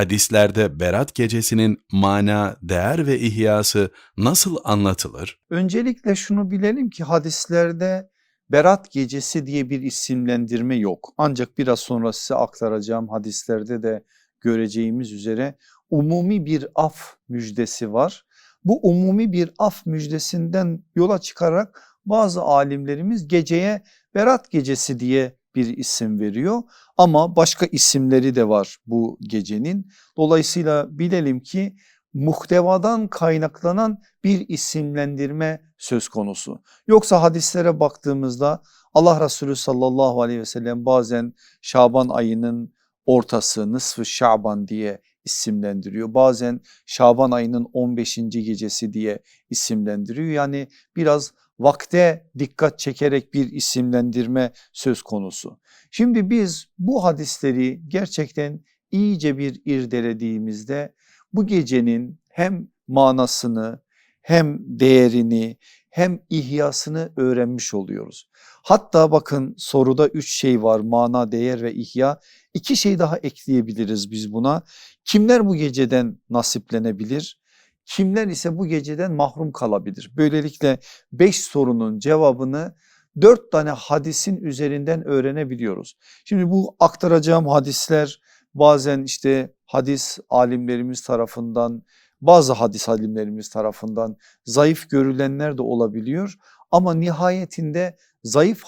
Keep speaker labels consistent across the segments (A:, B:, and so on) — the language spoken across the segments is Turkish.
A: hadislerde Berat gecesinin mana, değer ve ihyası nasıl anlatılır?
B: Öncelikle şunu bilelim ki hadislerde Berat gecesi diye bir isimlendirme yok. Ancak biraz sonra size aktaracağım hadislerde de göreceğimiz üzere umumi bir af müjdesi var. Bu umumi bir af müjdesinden yola çıkarak bazı alimlerimiz geceye Berat gecesi diye bir isim veriyor ama başka isimleri de var bu gecenin. Dolayısıyla bilelim ki muhtevadan kaynaklanan bir isimlendirme söz konusu. Yoksa hadislere baktığımızda Allah Resulü sallallahu aleyhi ve sellem bazen Şaban ayının ortası nısfı Şaban diye isimlendiriyor. Bazen Şaban ayının 15. gecesi diye isimlendiriyor. Yani biraz vakte dikkat çekerek bir isimlendirme söz konusu. Şimdi biz bu hadisleri gerçekten iyice bir irdelediğimizde bu gecenin hem manasını hem değerini hem ihyasını öğrenmiş oluyoruz. Hatta bakın soruda üç şey var mana, değer ve ihya. İki şey daha ekleyebiliriz biz buna. Kimler bu geceden nasiplenebilir? Kimler ise bu geceden mahrum kalabilir? Böylelikle beş sorunun cevabını dört tane hadisin üzerinden öğrenebiliyoruz. Şimdi bu aktaracağım hadisler bazen işte hadis alimlerimiz tarafından bazı hadis alimlerimiz tarafından zayıf görülenler de olabiliyor. Ama nihayetinde zayıf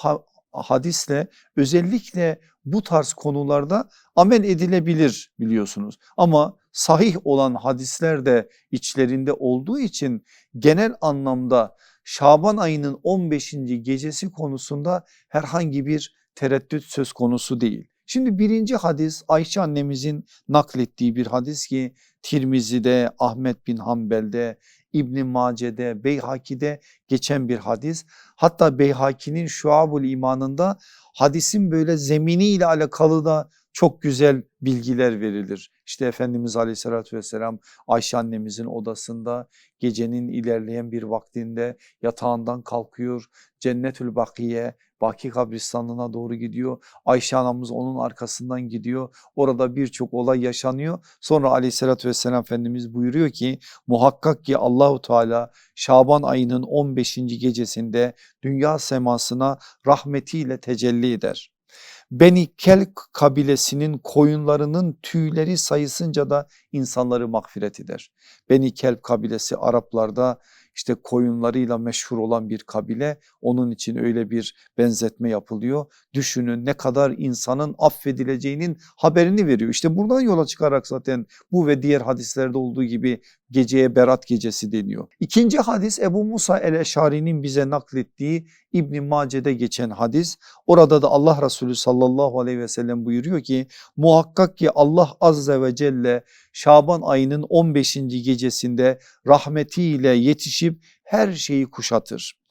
B: hadisle özellikle bu tarz konularda amel edilebilir biliyorsunuz. Ama sahih olan hadisler de içlerinde olduğu için genel anlamda Şaban ayının 15. gecesi konusunda herhangi bir tereddüt söz konusu değil. Şimdi birinci hadis Ayşe annemizin naklettiği bir hadis ki Tirmizi'de, Ahmet bin Hanbel'de, İbn Mace'de, Beyhaki'de geçen bir hadis. Hatta Beyhaki'nin Şuabul İman'ında hadisin böyle zemini ile alakalı da çok güzel bilgiler verilir. İşte Efendimiz Aleyhisselatü Vesselam Ayşe annemizin odasında gecenin ilerleyen bir vaktinde yatağından kalkıyor. Cennetül Bakiye Baki kabristanlığına doğru gidiyor. Ayşe anamız onun arkasından gidiyor. Orada birçok olay yaşanıyor. Sonra aleyhissalatü vesselam Efendimiz buyuruyor ki muhakkak ki Allahu Teala Şaban ayının 15. gecesinde dünya semasına rahmetiyle tecelli eder. Beni Kelk kabilesinin koyunlarının tüyleri sayısınca da insanları mağfiret eder. Beni Kelp kabilesi Araplarda işte koyunlarıyla meşhur olan bir kabile onun için öyle bir benzetme yapılıyor. Düşünün ne kadar insanın affedileceğinin haberini veriyor. İşte buradan yola çıkarak zaten bu ve diğer hadislerde olduğu gibi geceye berat gecesi deniyor. İkinci hadis Ebu Musa el-Eşari'nin bize naklettiği İbn Mace'de geçen hadis. Orada da Allah Resulü sallallahu aleyhi ve sellem buyuruyor ki muhakkak ki Allah azze ve celle Şaban ayının 15. gecesinde rahmetiyle yetişip her şeyi kuşatır.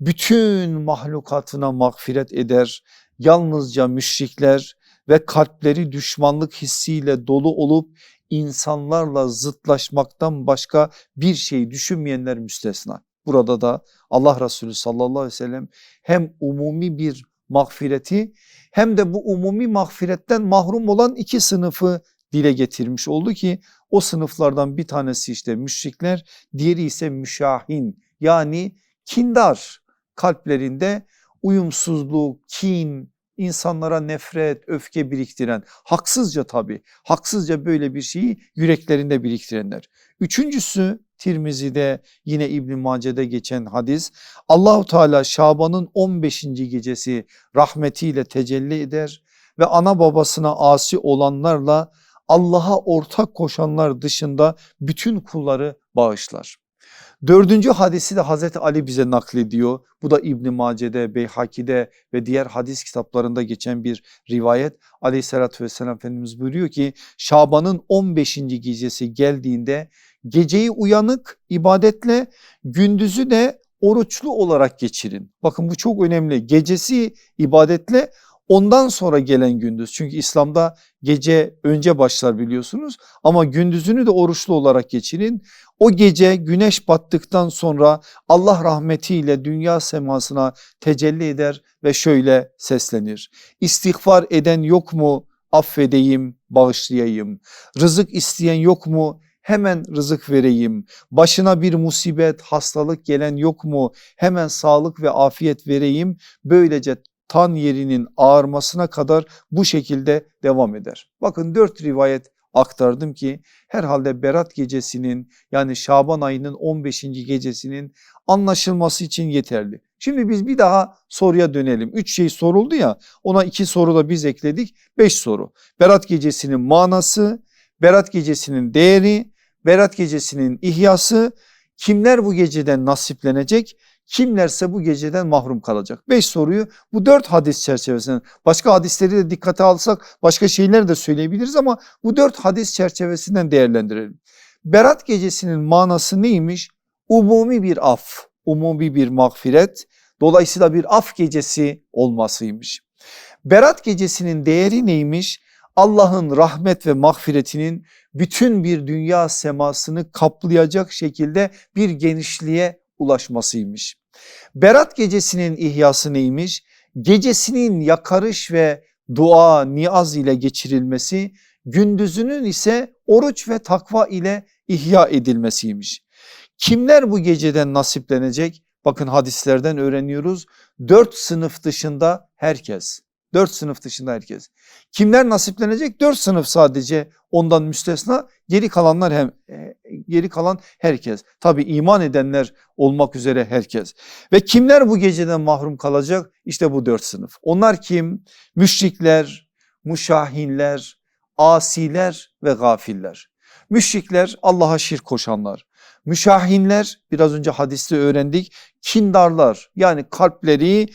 B: Bütün mahlukatına mağfiret eder. Yalnızca müşrikler ve kalpleri düşmanlık hissiyle dolu olup insanlarla zıtlaşmaktan başka bir şey düşünmeyenler müstesna. Burada da Allah Resulü sallallahu aleyhi ve sellem hem umumi bir mağfireti hem de bu umumi mağfiretten mahrum olan iki sınıfı dile getirmiş oldu ki o sınıflardan bir tanesi işte müşrikler diğeri ise müşahin yani kindar kalplerinde uyumsuzluk, kin, insanlara nefret, öfke biriktiren haksızca tabii haksızca böyle bir şeyi yüreklerinde biriktirenler. Üçüncüsü Tirmizi'de yine İbn Mace'de geçen hadis Allahu Teala Şaban'ın 15. gecesi rahmetiyle tecelli eder ve ana babasına asi olanlarla Allah'a ortak koşanlar dışında bütün kulları bağışlar. Dördüncü hadisi de Hazreti Ali bize naklediyor. Bu da İbn Mace'de, Beyhaki'de ve diğer hadis kitaplarında geçen bir rivayet. Aleyhissalatü vesselam Efendimiz buyuruyor ki Şaban'ın 15. gecesi geldiğinde geceyi uyanık ibadetle gündüzü de oruçlu olarak geçirin. Bakın bu çok önemli. Gecesi ibadetle ondan sonra gelen gündüz. Çünkü İslam'da gece önce başlar biliyorsunuz ama gündüzünü de oruçlu olarak geçirin. O gece güneş battıktan sonra Allah rahmetiyle dünya semasına tecelli eder ve şöyle seslenir. İstiğfar eden yok mu affedeyim, bağışlayayım. Rızık isteyen yok mu? Hemen rızık vereyim. Başına bir musibet, hastalık gelen yok mu? Hemen sağlık ve afiyet vereyim. Böylece tan yerinin ağarmasına kadar bu şekilde devam eder. Bakın dört rivayet aktardım ki herhalde Berat gecesinin yani Şaban ayının 15. gecesinin anlaşılması için yeterli. Şimdi biz bir daha soruya dönelim. Üç şey soruldu ya ona iki soru da biz ekledik. Beş soru. Berat gecesinin manası, Berat gecesinin değeri, Berat gecesinin ihyası, kimler bu geceden nasiplenecek, kimlerse bu geceden mahrum kalacak. Beş soruyu bu dört hadis çerçevesinden başka hadisleri de dikkate alsak başka şeyler de söyleyebiliriz ama bu dört hadis çerçevesinden değerlendirelim. Berat gecesinin manası neymiş? Umumi bir af, umumi bir mağfiret, dolayısıyla bir af gecesi olmasıymış. Berat gecesinin değeri neymiş? Allah'ın rahmet ve mağfiretinin bütün bir dünya semasını kaplayacak şekilde bir genişliğe ulaşmasıymış. Berat gecesinin ihyası neymiş? Gecesinin yakarış ve dua, niyaz ile geçirilmesi, gündüzünün ise oruç ve takva ile ihya edilmesiymiş. Kimler bu geceden nasiplenecek? Bakın hadislerden öğreniyoruz. Dört sınıf dışında herkes. Dört sınıf dışında herkes. Kimler nasiplenecek? Dört sınıf sadece ondan müstesna. Geri kalanlar hem e, geri kalan herkes. Tabi iman edenler olmak üzere herkes. Ve kimler bu geceden mahrum kalacak? İşte bu dört sınıf. Onlar kim? Müşrikler, muşahinler, asiler ve gafiller. Müşrikler Allah'a şirk koşanlar. Müşahinler biraz önce hadiste öğrendik kindarlar yani kalpleri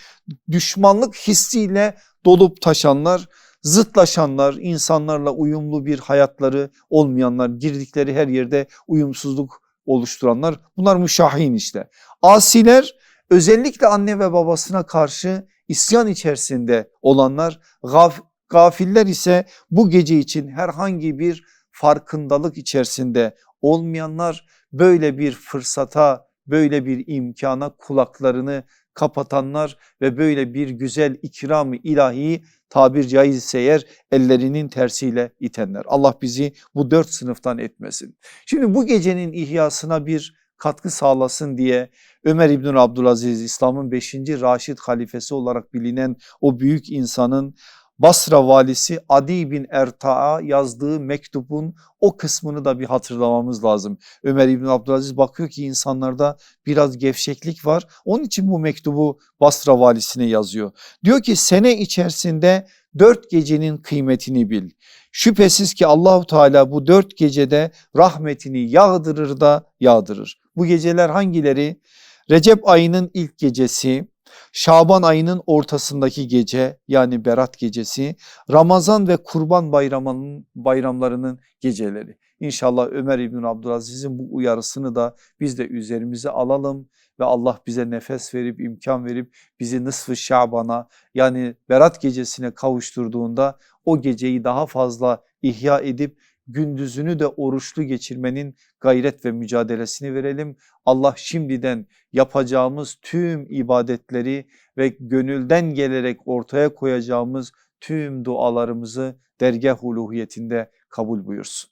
B: düşmanlık hissiyle dolup taşanlar, zıtlaşanlar, insanlarla uyumlu bir hayatları olmayanlar, girdikleri her yerde uyumsuzluk oluşturanlar. Bunlar müşahin işte. Asiler özellikle anne ve babasına karşı isyan içerisinde olanlar, gaf, gafiller ise bu gece için herhangi bir farkındalık içerisinde olmayanlar. Böyle bir fırsata, böyle bir imkana kulaklarını kapatanlar ve böyle bir güzel ikram-ı ilahi tabir caizse eğer ellerinin tersiyle itenler. Allah bizi bu dört sınıftan etmesin. Şimdi bu gecenin ihyasına bir katkı sağlasın diye Ömer İbn Abdülaziz İslam'ın 5. Raşid halifesi olarak bilinen o büyük insanın Basra valisi Adi bin Erta'a yazdığı mektubun o kısmını da bir hatırlamamız lazım. Ömer İbn Abdülaziz bakıyor ki insanlarda biraz gevşeklik var. Onun için bu mektubu Basra valisine yazıyor. Diyor ki sene içerisinde dört gecenin kıymetini bil. Şüphesiz ki Allahu Teala bu dört gecede rahmetini yağdırır da yağdırır. Bu geceler hangileri? Recep ayının ilk gecesi, Şaban ayının ortasındaki gece yani Berat gecesi, Ramazan ve Kurban bayramının bayramlarının geceleri. İnşallah Ömer İbn Abdülaziz'in bu uyarısını da biz de üzerimize alalım ve Allah bize nefes verip imkan verip bizi nısfı Şaban'a yani Berat gecesine kavuşturduğunda o geceyi daha fazla ihya edip gündüzünü de oruçlu geçirmenin gayret ve mücadelesini verelim. Allah şimdiden yapacağımız tüm ibadetleri ve gönülden gelerek ortaya koyacağımız tüm dualarımızı dergah uluhiyetinde kabul buyursun.